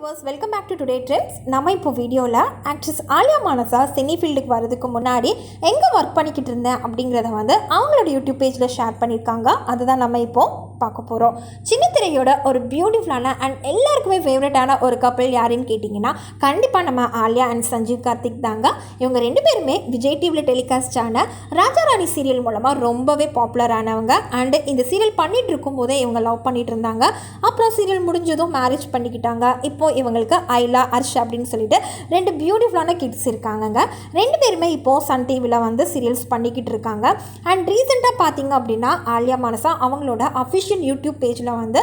Viewers welcome back to today trips நம்ம இப்போ வீடியோவில் ஆக்ட்ரஸ் ஆலியா மானசா சினி ஃபீல்டுக்கு வரதுக்கு முன்னாடி எங்கே ஒர்க் பண்ணிக்கிட்டு இருந்தேன் அப்படிங்கிறத வந்து அவங்களோட யூடியூப் பேஜில் ஷேர் பண்ணியிருக்காங்க அதுதான் நம்ம இப்போது பார்க்க போகிறோம் சின்னத்திரையோட ஒரு பியூட்டிஃபுல்லான அண்ட் எல்லாருக்குமே ஃபேவரட்டான ஒரு கப்பல் யாருன்னு கேட்டிங்கன்னா கண்டிப்பாக நம்ம ஆலியா அண்ட் சஞ்சீவ் கார்த்திக் தாங்க. இவங்க ரெண்டு பேருமே விஜய் டிவியில் டெலிகாஸ்ட் ஆன ராஜாராணி சீரியல் மூலமாக ரொம்பவே பாப்புலர் ஆனவங்க. அண்டு இந்த சீரியல் பண்ணிட்டு இருக்கும்போதே இவங்க லவ் பண்ணிகிட்டு இருந்தாங்க. அப்புறம் சீரியல் முடிஞ்சதும் மேரேஜ் பண்ணிக்கிட்டாங்க. இப்போ இவங்களுக்கு ஐலா அர்ஷ் அப்படின்னு சொல்லிட்டு ரெண்டு பியூட்டிஃபுல்லான கிட்ஸ் இருக்காங்கங்க. ரெண்டு பேருமே இப்போது சன் டிவியில் வந்து சீரியல்ஸ் பண்ணிக்கிட்டு இருக்காங்க. அண்ட் ரீசெண்டாக பார்த்தீங்க அப்படின்னா ஆலியா மனசா அவங்களோட அஃபிஷியல் யூடியூப் பேஜில் வந்து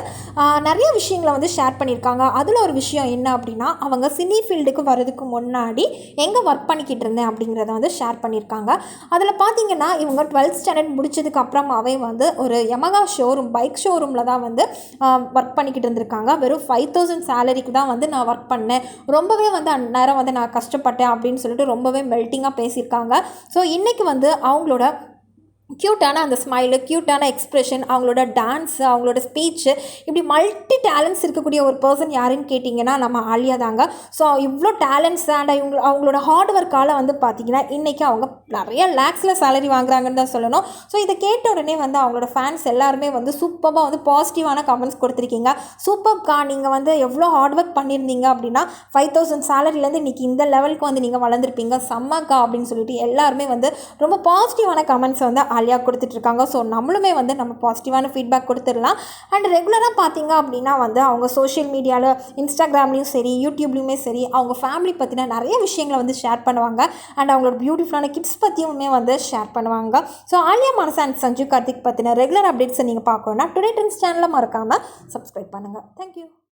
நிறைய விஷயங்களை வந்து ஷேர் பண்ணியிருக்காங்க. அதில் ஒரு விஷயம் என்ன அப்படின்னா அவங்க சினி ஃபீல்டுக்கு வர்றதுக்கு முன்னாடி எங்கே ஒர்க் பண்ணிக்கிட்டு இருந்தேன் அப்படிங்கிறத வந்து ஷேர் பண்ணியிருக்காங்க. அதில் பார்த்தீங்கன்னா இவங்க டுவெல்த் ஸ்டாண்டர்ட் முடிச்சதுக்கு அப்புறமாவே வந்து ஒரு யமகா ஷோரூம் பைக் ஷோரூமில் தான் வந்து ஒர்க் பண்ணிக்கிட்டு இருந்திருக்காங்க. வெறும் ஃபைவ் தௌசண்ட் சேலரிக்கு தான் வந்து நான் ஒர்க் பண்ணேன். ரொம்பவே வந்து அந்நேரம் வந்து நான் கஷ்டப்பட்டேன் அப்படின்னு சொல்லிட்டு ரொம்பவே மெல்ட்டிங்காக பேசியிருக்காங்க. ஸோ இன்றைக்கி வந்து அவங்களோட க்யூட்டான அந்த ஸ்மைலு க்யூட்டான எக்ஸ்ப்ரெஷன் அவங்களோட டான்ஸு அவங்களோட ஸ்பீச்சு இப்படி மல்டி டேலண்ட்ஸ் இருக்கக்கூடிய ஒரு பர்சன் யாருன்னு கேட்டிங்கன்னா நம்ம ஆலியா தாங்க. ஸோ இவ்வளோ டேலண்ட்ஸ் அண்ட் இவங்க அவங்களோட ஹார்ட் ஒர்க்கால் வந்து பார்த்தீங்கன்னா இன்றைக்கி அவங்க நிறைய லேக்ஸில் சேலரி வாங்குறாங்கன்னு தான் சொல்லணும். ஸோ இதை கேட்ட உடனே வந்து அவங்களோட ஃபேன்ஸ் எல்லாருமே வந்து சூப்பராக வந்து பாசிட்டிவான கமெண்ட்ஸ் கொடுத்துருக்கீங்க. சூப்பர்க்கா நீங்கள் வந்து எவ்வளோ ஹார்ட் ஒர்க் பண்ணியிருந்தீங்க அப்படின்னா ஃபைவ் தௌசண்ட் சேலரிலேருந்து இன்றைக்கி இந்த லெவலுக்கு வந்து நீங்கள் வளர்ந்துருப்பீங்க. செம்மக்கா அப்படின்னு சொல்லிட்டு எல்லாருமே வந்து ரொம்ப பாசிட்டிவான கமெண்ட்ஸ் வந்து ஆலியா கொடுத்துட்ருக்காங்க. ஸோ நம்மளுமே வந்து நம்ம பாசிட்டிவான ஃபீட்பேக் கொடுத்துடலாம். அண்ட் ரெகுலராக பார்த்தீங்க அப்படின்னா வந்து அவங்க சோஷியல் மீடியாவில் இன்ஸ்டாகிராம்லேயும் சரி யூடியூப்லேயுமே சரி அவங்க ஃபேமிலி பற்றின நிறைய விஷயங்களை வந்து ஷேர் பண்ணுவாங்க. அண்ட் அவங்களோட பியூட்டிஃபுல்லான கிட்ஸ் பற்றியுமே வந்து ஷேர் பண்ணுவாங்க. ஸோ ஆலியா மனசா அண்ட் சஞ்சு கார்த்திக் பற்றின ரெகுலர் அப்டேட்ஸை நீங்கள் பார்க்கணுன்னா டுடே ட்ரெண்ட்ஸ் சேனலை மறக்காமல் சப்ஸ்கிரைப் பண்ணுங்கள் தேங்க்யூ